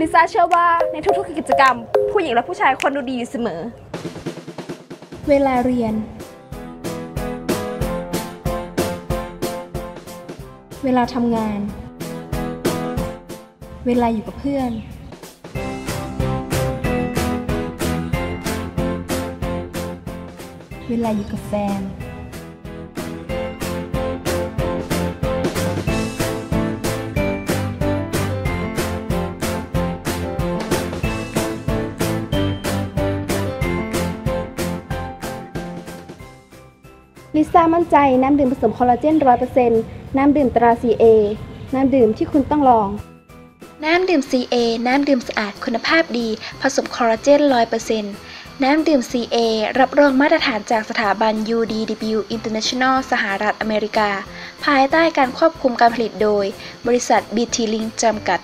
ลิซ่าเชื่อว่าในทุกๆกิจกรรม ผู้หญิงและผู้ชายควรดูดีอยู่เสมอ เวลาเรียน เวลาทำงาน เวลาอยู่กับเพื่อน เวลาอยู่กับแฟน ลิซ่ามั่นใจน้ำดื่มผสมคอลลาเจน 100%น้ำดื่มตรา CA น้ำดื่มที่คุณต้องลอง น้ำดื่ม CA น้ำดื่มสะอาดคุณภาพดี ผสมคอลลาเจน 100%น้ำดื่ม CA รับรองมาตรฐานจากสถาบัน UDW International สหรัฐอเมริกา ภายใต้การควบคุมการผลิตโดย บริษัท BT Link จำกัด